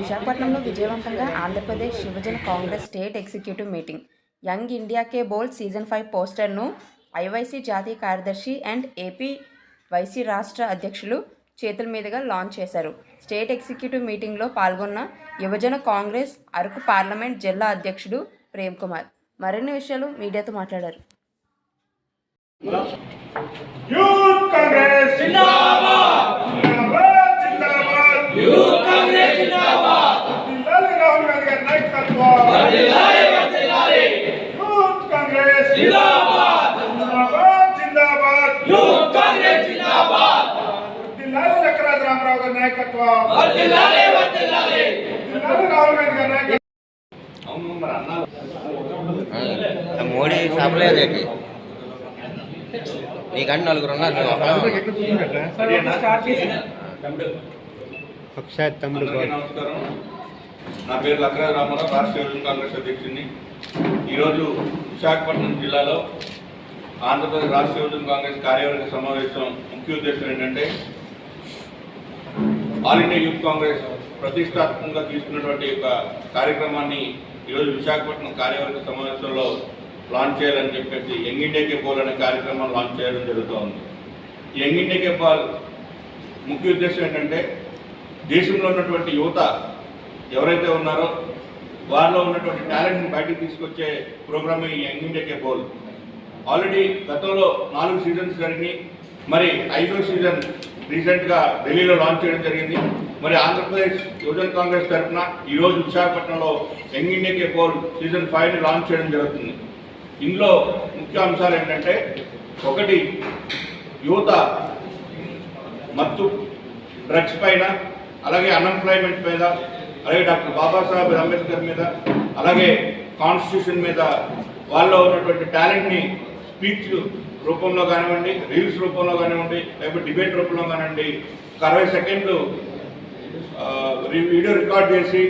విశాఖపట్నంలో విజయవంతంగా Andhra Pradesh శివజన Congress state executive meeting. Young India కే బోల్డ్ సీజన్ ఫైవ్ పోస్టర్ను ఐవైసీ జాతీయ కార్యదర్శి అండ్ ఏపీ వైసీ రాష్ట్ర అధ్యక్షులు చేతుల మీదుగా లాంచ్ చేశారు. స్టేట్ ఎగ్జిక్యూటివ్ మీటింగ్లో పాల్గొన్న యువజన కాంగ్రెస్ అరకు పార్లమెంట్ జిల్లా అధ్యక్షుడు ప్రేమ్ కుమార్. మరిన్ని విషయాలు మీడియాతో మాట్లాడారు. మోడీ సభలేదేంటి నీకంటే నలుగురు ఉన్నారు. ఒకసారి తమ్ముడు. నా పేరు లక్రాజ్ రామారావు రాష్ట్ర యువజన కాంగ్రెస్ అధ్యక్షుడిని. ఈరోజు విశాఖపట్నం జిల్లాలో ఆంధ్రప్రదేశ్ రాష్ట్ర యువజన కాంగ్రెస్ కార్యవర్గ సమావేశం ముఖ్య ఉద్దేశం ఏంటంటే ఆల్ ఇండియా యూత్ కాంగ్రెస్ ప్రతిష్టాత్మకంగా తీసుకున్నటువంటి ఒక కార్యక్రమాన్ని ఈరోజు విశాఖపట్నం కార్యవర్గ సమావేశంలో లాంచ్ చేయాలని చెప్పేసి యంగ్ ఇండియా కే పోల్ అనే కార్యక్రమాన్ని లాంచ్ చేయడం జరుగుతోంది. ఈ యంగ్ ఇండియా కే ముఖ్య ఉద్దేశం ఏంటంటే దేశంలో ఉన్నటువంటి యువత ఎవరైతే ఉన్నారో వారిలో ఉన్నటువంటి టాలెంట్ని బయటకు తీసుకొచ్చే ప్రోగ్రామ్ ఈ యంగ్ ఇండియా కే ఆల్రెడీ గతంలో నాలుగు సీజన్స్ జరిగినాయి. మరి ఐదో సీజన్ రీసెంట్గా ఢిల్లీలో లాంచ్ చేయడం జరిగింది. మరి ఆంధ్రప్రదేశ్ యువజన కాంగ్రెస్ తరఫున ఈరోజు విశాఖపట్నంలో యంగ్ ఇండియా కే సీజన్ ఫైవ్ని లాంచ్ చేయడం జరుగుతుంది. ఇందులో ముఖ్య అంశాలు ఏంటంటే ఒకటి యువత మత్తు డ్రగ్స్ పైన అలాగే అన్ఎంప్లాయ్మెంట్ మీద అలాగే డాక్టర్ బాబాసాహెబ్ అంబేద్కర్ మీద అలాగే కాన్స్టిట్యూషన్ మీద వాళ్ళలో ఉన్నటువంటి టాలెంట్ని స్పీచ్ రూపంలో కానివ్వండి రీల్స్ రూపంలో కానివ్వండి లేకపోతే డిబేట్ రూపంలో కానివ్వండి ఒక అరవై సెకండ్లు వీడియో రికార్డ్ చేసి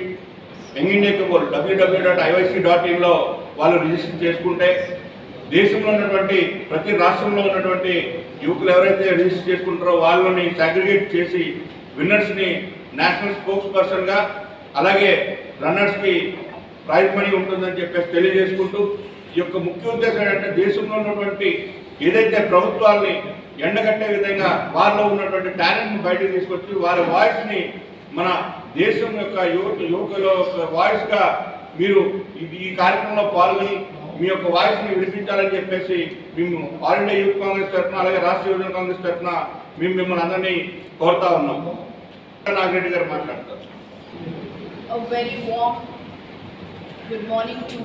యంగ్ ఇండియా కేబుల్ డబ్ల్యూడబ్ల్యూ డాట్ ఐవైసీ డాట్ ఇన్లో వాళ్ళు రిజిస్టర్ చేసుకుంటే దేశంలో ఉన్నటువంటి ప్రతి రాష్ట్రంలో ఉన్నటువంటి యువకులు ఎవరైతే రిజిస్టర్ చేసుకుంటారో వాళ్ళని సాగ్రిగేట్ చేసి విన్నర్స్ని నేషనల్ స్పోక్స్ పర్సన్గా అలాగే రన్నర్స్కి ప్రైజ్ మనీ ఉంటుందని చెప్పేసి తెలియజేసుకుంటూ ఈ యొక్క ముఖ్య ఉద్దేశం ఏంటంటే దేశంలో ఉన్నటువంటి ఏదైతే ప్రభుత్వాల్ని ఎండగట్టే విధంగా వారిలో ఉన్నటువంటి టాలెంట్ని బయటకు తీసుకొచ్చి వారి వాయిస్ని మన దేశం యొక్క యువత యువకుల వాయిస్గా మీరు ఇది ఈ కార్యక్రమంలో పాల్గొని మీ యొక్క వాయిస్ని వినిపించాలని చెప్పేసి మేము ఆల్ ఇండియా యూత్ కాంగ్రెస్ తరఫున అలాగే రాష్ట్ర యువజన కాంగ్రెస్ తరఫున మేము మిమ్మల్ని అందరినీ కోరుతా ఉన్నాము. నాగిరెడ్డి గారు మాట్లాడతారు. A very warm good morning to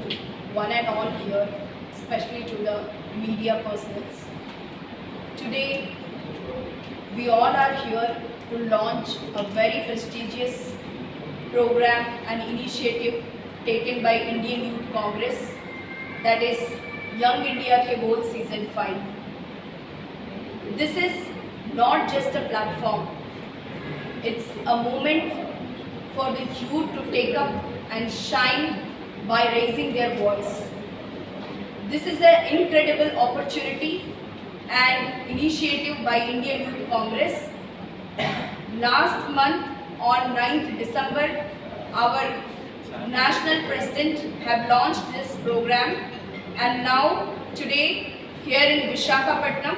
one and all here, especially to the media persons. Today, we all are here to launch a very prestigious program and initiative taken by Indian Youth Congress that is Young India Ke Bol Season 5. This is not just a platform, it's a moment for the youth to take up and shine by raising their voice. This is an incredible opportunity and initiative by Indian Youth Congress. Last month on 9th December, our national president have launched this program and now today here in Vishakhapatnam,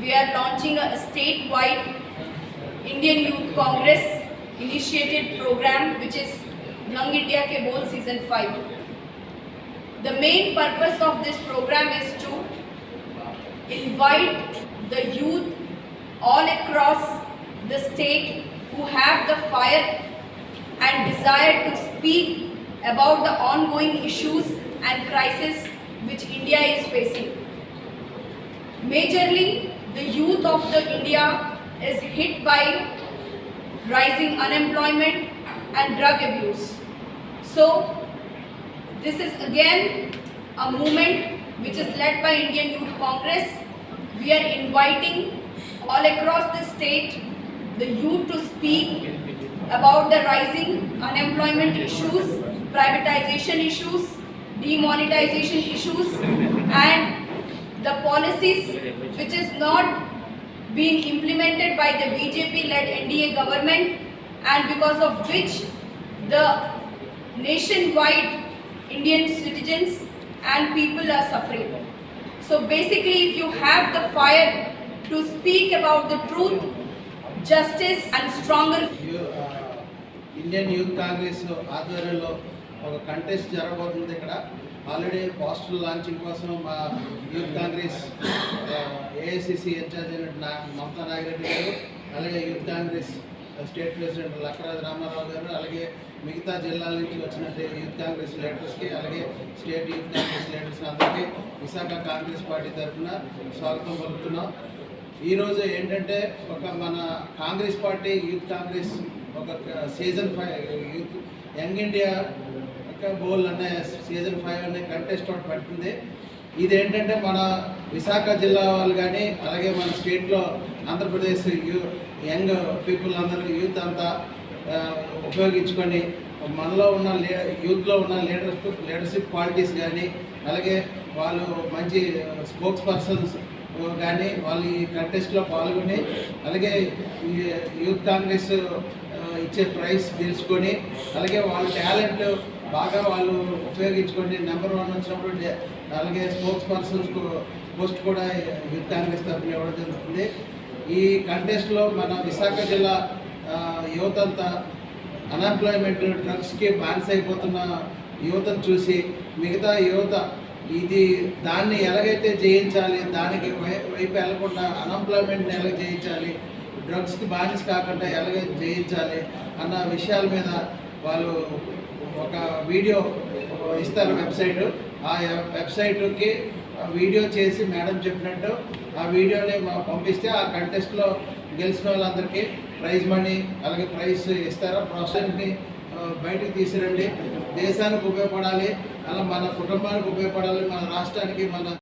we are launching a statewide Indian Youth Congress initiated program which is Young India Ke Bol Season 5. The main purpose of this program is to invite the youth all across the state who have the fire and desire to speak about the ongoing issues and crisis which India is facing. Majorly, the youth of the India is hit by rising unemployment and drug abuse. So, this is again a movement which is led by Indian Youth Congress. We are inviting all across the state the youth to speak about the rising unemployment issues, privatization issues, demonetization issues, and the policies which is not being implemented by the BJP led NDA government and because of which the nationwide Indian citizens and people are suffering. So basically, if you have the fire to speak about the truth, justice, and stronger you- ఆ, Indian youth Congress ఆధ్వర్యంలో ఒక contest జరగబోతుంది ఇక్కడ. Already poster launching కోసం మా youth Congress AICC incharge అయిన మమతా నాగిరెడ్డి గారు అలాగే youth Congress state president Lakkaraju Ramarao గారు అలాగే మిగతా జిల్లాల నుంచి వచ్చినట్టు యూత్ కాంగ్రెస్ లీడర్స్కి అలాగే స్టేట్ యూత్ కాంగ్రెస్ లీడర్స్ అందరికీ విశాఖ కాంగ్రెస్ పార్టీ తరఫున స్వాగతం పలుకుతున్నాం. ఈరోజు ఏంటంటే ఒక మన కాంగ్రెస్ పార్టీ యూత్ కాంగ్రెస్ ఒక season five youth young India ఒక అనే సీజన్ ఫైవ్ అనే కంటెస్ట్ ఒకటి పడుతుంది ఏంటంటే మన విశాఖ జిల్లా వాళ్ళు కానీ అలాగే మన స్టేట్లో ఆంధ్రప్రదేశ్ యూ యంగ్ పీపుల్ అందరూ యూత్ అంతా ఉపయోగించుకొని మనలో ఉన్న లీ యూత్లో ఉన్న లీడర్షిప్ లీడర్షిప్ క్వాలిటీస్ కానీ అలాగే వాళ్ళు మంచి స్పోక్స్ పర్సన్స్ కానీ వాళ్ళు ఈ కంటెస్ట్లో పాల్గొని అలాగే యూత్ కాంగ్రెస్ ఇచ్చే ప్రైస్ తెలుసుకొని అలాగే వాళ్ళ టాలెంట్ బాగా వాళ్ళు ఉపయోగించుకొని నెంబర్ వన్ వచ్చినప్పుడు అలాగే స్పోర్ట్స్ పర్సన్స్ పోస్ట్ కూడా యుద్ధానికి కాంగ్రెస్ ఇవ్వడం జరుగుతుంది. ఈ కంటెస్ట్లో మన విశాఖ జిల్లా యువతంతా యువత అంతా అన్ఎంప్లాయ్మెంట్ డ్రగ్స్కి బాన్స్ అయిపోతున్న యువతను చూసి మిగతా యువత ఇది దాన్ని ఎలాగైతే జయించాలి దానికి వై- వైపు వెళ్ళకుండా అన్ఎంప్లాయ్మెంట్ని ఎలా జయించాలి డ్రగ్స్కి బానిస కాకుండా ఎలాగే జయించాలి అన్న విషయాల మీద వాళ్ళు ఒక వీడియో ఇస్తారు వెబ్సైట్. ఆ వెబ్సైట్కి వీడియో చేసి మేడం చెప్పినట్టు ఆ వీడియోని పంపిస్తే ఆ కంటెస్ట్లో గెలిచిన వాళ్ళందరికీ ప్రైజ్ మనీ అలాగే ప్రైజ్ ఇస్తారు? ప్రోత్సాహాన్ని బయటకు తీసిరండి తీసుకురండి. దేశానికి ఉపయోగపడాలి. అలా మన కుటుంబానికి ఉపయోగపడాలి. మన రాష్ట్రానికి మన